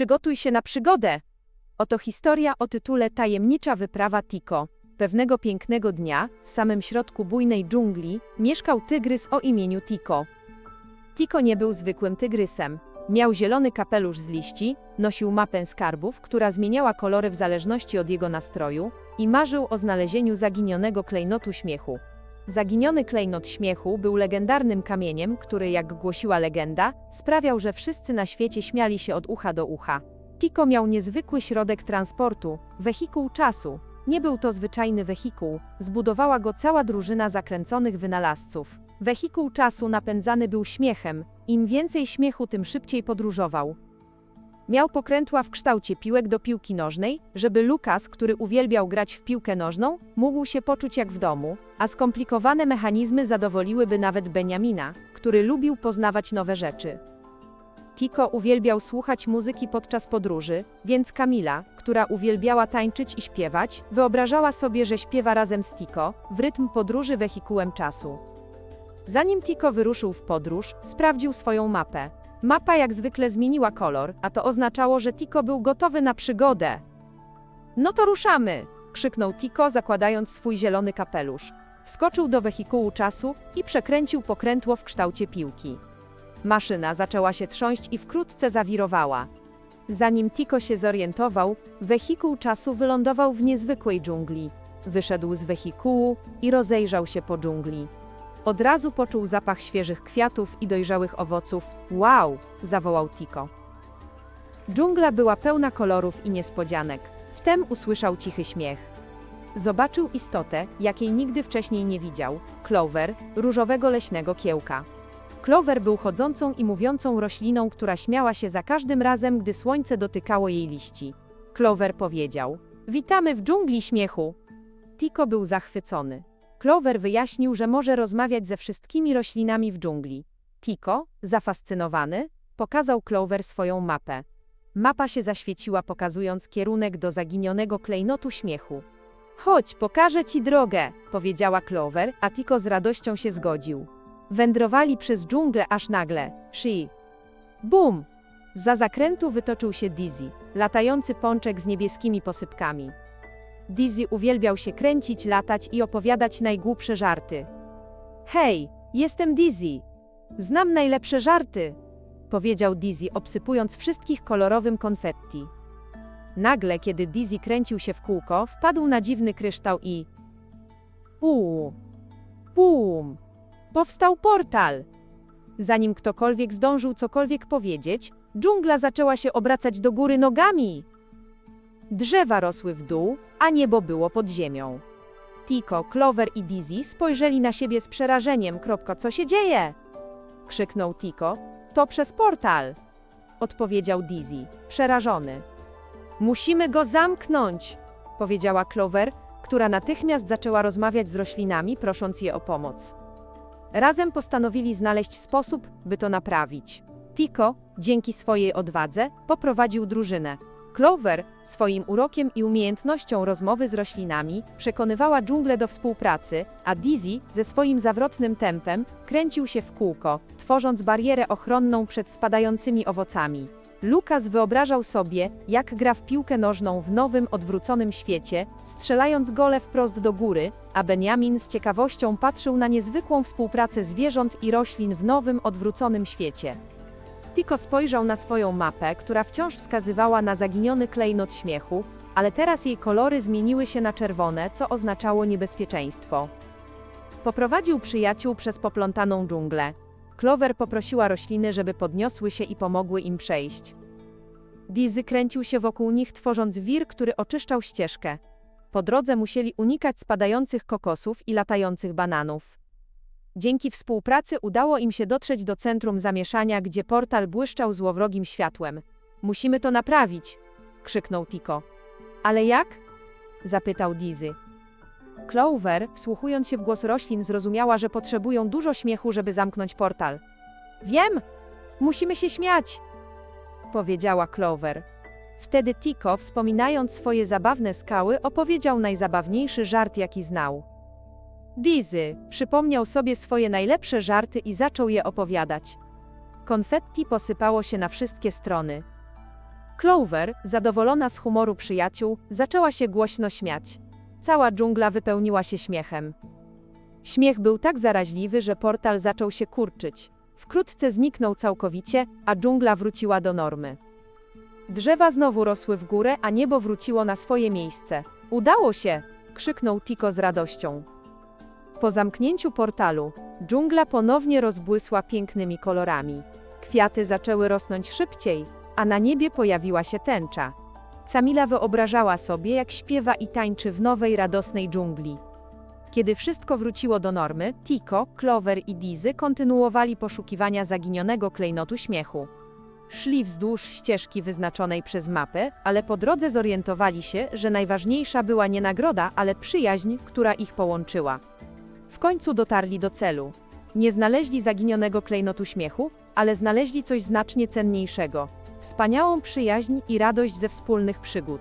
Przygotuj się na przygodę! Oto historia o tytule Tajemnicza wyprawa Tiko. Pewnego pięknego dnia, w samym środku bujnej dżungli, mieszkał tygrys o imieniu Tiko. Tiko nie był zwykłym tygrysem. Miał zielony kapelusz z liści, nosił mapę skarbów, która zmieniała kolory w zależności od jego nastroju i marzył o znalezieniu zaginionego klejnotu śmiechu. Zaginiony klejnot śmiechu był legendarnym kamieniem, który, jak głosiła legenda, sprawiał, że wszyscy na świecie śmiali się od ucha do ucha. Tiko miał niezwykły środek transportu, wehikuł czasu. Nie był to zwyczajny wehikuł, zbudowała go cała drużyna zakręconych wynalazców. Wehikuł czasu napędzany był śmiechem, im więcej śmiechu, tym szybciej podróżował. Miał pokrętła w kształcie piłek do piłki nożnej, żeby Lukas, który uwielbiał grać w piłkę nożną, mógł się poczuć jak w domu, a skomplikowane mechanizmy zadowoliłyby nawet Beniamina, który lubił poznawać nowe rzeczy. Tiko uwielbiał słuchać muzyki podczas podróży, więc Kamila, która uwielbiała tańczyć i śpiewać, wyobrażała sobie, że śpiewa razem z Tiko, w rytm podróży wehikułem czasu. Zanim Tiko wyruszył w podróż, sprawdził swoją mapę. Mapa jak zwykle zmieniła kolor, a to oznaczało, że Tiko był gotowy na przygodę. No to ruszamy! krzyknął Tiko, zakładając swój zielony kapelusz. Wskoczył do wehikułu czasu i przekręcił pokrętło w kształcie piłki. Maszyna zaczęła się trząść i wkrótce zawirowała. Zanim Tiko się zorientował, wehikuł czasu wylądował w niezwykłej dżungli. Wyszedł z wehikułu i rozejrzał się po dżungli. Od razu poczuł zapach świeżych kwiatów i dojrzałych owoców. Wow! zawołał Tiko. Dżungla była pełna kolorów i niespodzianek. Wtem usłyszał cichy śmiech. Zobaczył istotę, jakiej nigdy wcześniej nie widział Clover, różowego leśnego kiełka. Clover był chodzącą i mówiącą rośliną, która śmiała się za każdym razem, gdy słońce dotykało jej liści. Clover powiedział: Witamy w dżungli śmiechu. Tiko był zachwycony. Clover wyjaśnił, że może rozmawiać ze wszystkimi roślinami w dżungli. Tiko, zafascynowany, pokazał Clover swoją mapę. Mapa się zaświeciła, pokazując kierunek do zaginionego klejnotu śmiechu. Chodź, pokażę ci drogę, powiedziała Clover, a Tiko z radością się zgodził. Wędrowali przez dżunglę aż nagle. Shi. Bum! Za zakrętu wytoczył się Dizzy, latający pączek z niebieskimi posypkami. Dizzy uwielbiał się kręcić, latać i opowiadać najgłupsze żarty. Hej, jestem Dizzy. Znam najlepsze żarty, powiedział Dizzy, obsypując wszystkich kolorowym konfetti. Nagle, kiedy Dizzy kręcił się w kółko, wpadł na dziwny kryształ i... Pum! Pum! Powstał portal! Zanim ktokolwiek zdążył cokolwiek powiedzieć, dżungla zaczęła się obracać do góry nogami. Drzewa rosły w dół, a niebo było pod ziemią. Tiko, Clover i Dizzy spojrzeli na siebie z przerażeniem. Co się dzieje? Krzyknął Tiko. To przez portal. Odpowiedział Dizzy, przerażony. Musimy go zamknąć, powiedziała Clover, która natychmiast zaczęła rozmawiać z roślinami, prosząc je o pomoc. Razem postanowili znaleźć sposób, by to naprawić. Tiko, dzięki swojej odwadze, poprowadził drużynę. Clover, swoim urokiem i umiejętnością rozmowy z roślinami, przekonywała dżunglę do współpracy, a Dizzy, ze swoim zawrotnym tempem, kręcił się w kółko, tworząc barierę ochronną przed spadającymi owocami. Lukas wyobrażał sobie, jak gra w piłkę nożną w nowym, odwróconym świecie, strzelając gole wprost do góry, a Benjamin z ciekawością patrzył na niezwykłą współpracę zwierząt i roślin w nowym, odwróconym świecie. Tiko spojrzał na swoją mapę, która wciąż wskazywała na zaginiony klejnot śmiechu, ale teraz jej kolory zmieniły się na czerwone, co oznaczało niebezpieczeństwo. Poprowadził przyjaciół przez poplątaną dżunglę. Clover poprosiła rośliny, żeby podniosły się i pomogły im przejść. Dizzy kręcił się wokół nich, tworząc wir, który oczyszczał ścieżkę. Po drodze musieli unikać spadających kokosów i latających bananów. Dzięki współpracy udało im się dotrzeć do centrum zamieszania, gdzie portal błyszczał złowrogim światłem. Musimy to naprawić, krzyknął Tiko. Ale jak? zapytał Dizzy. Clover, wsłuchując się w głos roślin, zrozumiała, że potrzebują dużo śmiechu, żeby zamknąć portal. Wiem! Musimy się śmiać! powiedziała Clover. Wtedy Tiko, wspominając swoje zabawne skały, opowiedział najzabawniejszy żart, jaki znał. Dizzy przypomniał sobie swoje najlepsze żarty i zaczął je opowiadać. Konfetti posypało się na wszystkie strony. Clover, zadowolona z humoru przyjaciół, zaczęła się głośno śmiać. Cała dżungla wypełniła się śmiechem. Śmiech był tak zaraźliwy, że portal zaczął się kurczyć. Wkrótce zniknął całkowicie, a dżungla wróciła do normy. Drzewa znowu rosły w górę, a niebo wróciło na swoje miejsce. Udało się! krzyknął Tiko z radością. Po zamknięciu portalu, dżungla ponownie rozbłysła pięknymi kolorami. Kwiaty zaczęły rosnąć szybciej, a na niebie pojawiła się tęcza. Camila wyobrażała sobie, jak śpiewa i tańczy w nowej, radosnej dżungli. Kiedy wszystko wróciło do normy, Tiko, Clover i Dizy kontynuowali poszukiwania zaginionego klejnotu śmiechu. Szli wzdłuż ścieżki wyznaczonej przez mapę, ale po drodze zorientowali się, że najważniejsza była nie nagroda, ale przyjaźń, która ich połączyła. W końcu dotarli do celu. Nie znaleźli zaginionego klejnotu śmiechu, ale znaleźli coś znacznie cenniejszego wspaniałą przyjaźń i radość ze wspólnych przygód.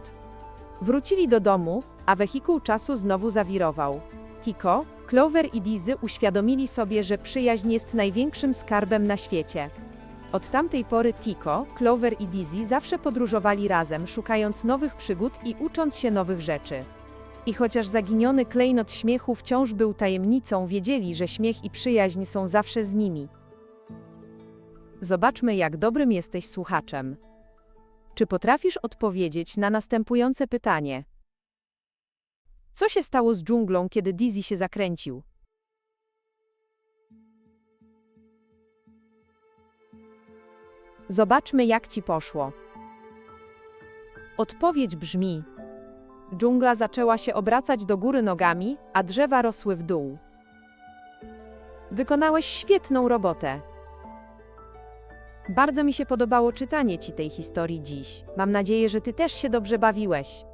Wrócili do domu, a wehikuł czasu znowu zawirował. Tiko, Clover i Dizy uświadomili sobie, że przyjaźń jest największym skarbem na świecie. Od tamtej pory Tiko, Clover i Dizzy zawsze podróżowali razem, szukając nowych przygód i ucząc się nowych rzeczy. I chociaż zaginiony klejnot śmiechu wciąż był tajemnicą, wiedzieli, że śmiech i przyjaźń są zawsze z nimi. Zobaczmy, jak dobrym jesteś słuchaczem. Czy potrafisz odpowiedzieć na następujące pytanie? Co się stało z dżunglą, kiedy Dizzy się zakręcił? Zobaczmy, jak ci poszło. Odpowiedź brzmi: Dżungla zaczęła się obracać do góry nogami, a drzewa rosły w dół. Wykonałeś świetną robotę. Bardzo mi się podobało czytanie ci tej historii dziś. Mam nadzieję, że ty też się dobrze bawiłeś.